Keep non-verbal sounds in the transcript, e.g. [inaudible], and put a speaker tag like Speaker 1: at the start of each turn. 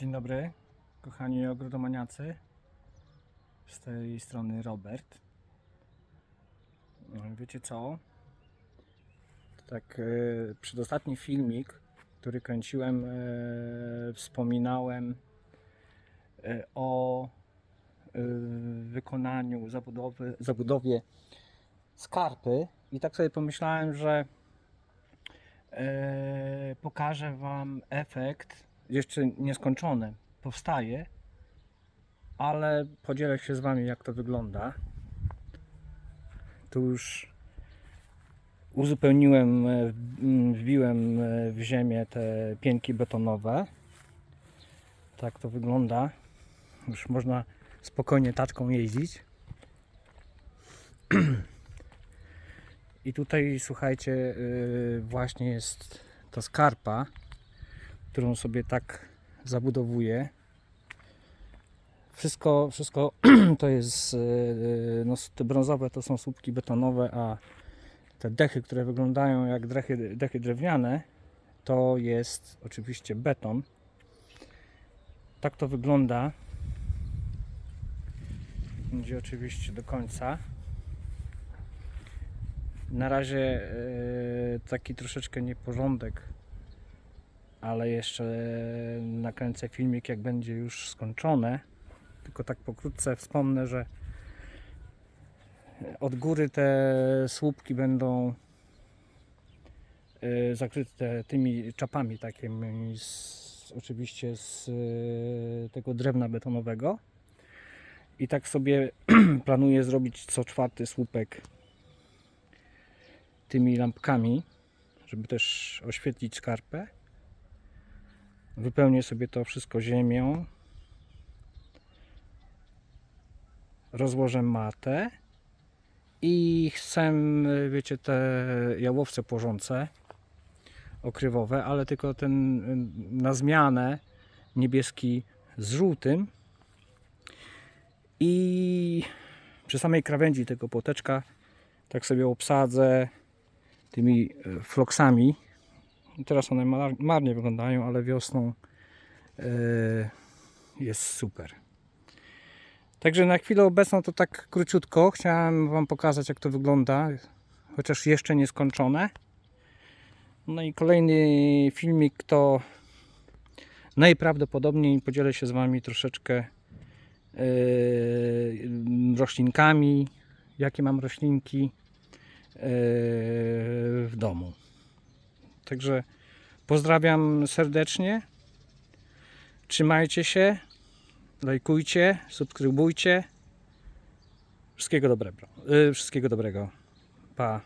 Speaker 1: Dzień dobry, kochani ogrodomaniacy. Z tej strony Robert. Wiecie co? Tak, e, przedostatni filmik, który kręciłem, e, wspominałem e, o wykonaniu zabudowy, zabudowie skarpy i tak sobie pomyślałem, że pokażę Wam efekt jeszcze nieskończony powstaje, ale podzielę się z Wami jak to wygląda. Tu już uzupełniłem, e, m, wbiłem e, w ziemię te pięki betonowe. Tak to wygląda. Już można spokojnie taczką jeździć. [clears throat] I tutaj słuchajcie, yy, właśnie jest ta skarpa, którą sobie tak zabudowuję. Wszystko, wszystko [clears throat] to jest, yy, no, te brązowe to są słupki betonowe, a te dechy, które wyglądają jak dechy, dechy drewniane, to jest oczywiście beton. Tak to wygląda. Będzie oczywiście do końca. Na razie e, taki troszeczkę nieporządek, ale jeszcze nakręcę filmik jak będzie już skończone. Tylko tak pokrótce wspomnę, że od góry te słupki będą e, zakryte tymi czapami takimi z, oczywiście z e, tego drewna betonowego. I tak sobie [clears throat] planuję zrobić co czwarty słupek tymi lampkami, żeby też oświetlić skarpę. Wypełnię sobie to wszystko ziemią. Rozłożę matę i chcę, wiecie, te jałowce płożące okrywowe, ale tylko ten na zmianę niebieski z żółtym i przy samej krawędzi tego płoteczka tak sobie obsadzę tymi e, floksami. Teraz one mar- marnie wyglądają, ale wiosną e, jest super. Także na chwilę obecną to tak króciutko. Chciałem Wam pokazać, jak to wygląda, chociaż jeszcze nie skończone. No i kolejny filmik to najprawdopodobniej podzielę się z Wami troszeczkę e, roślinkami, jakie mam roślinki e, w domu. Także pozdrawiam serdecznie. Trzymajcie się, lajkujcie, subskrybujcie. Wszystkiego dobrego. e, Wszystkiego dobrego. Pa.